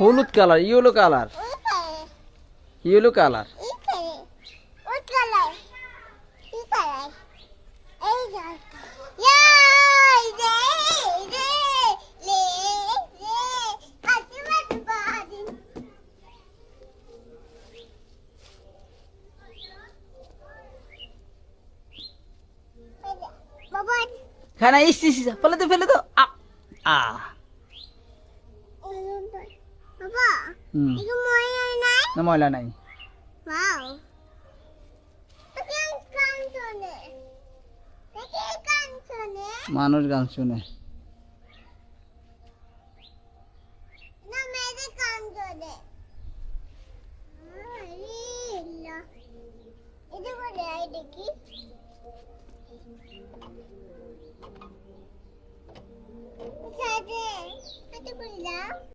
হলুদ colour yellow colour yellow colour বাবা খানা ইস ইস ইস, ফেলে তো ফেলে তো আ Baba. Hmm. Ikaw mo yan na? Namola na Wow. Bakit গান শুনে? Bakit গান শুনে? মানুষ গান শুনে। না মেয়েদের গান শুনে। এটা বলে আই দেখি। সাথে, সাথে বললাম।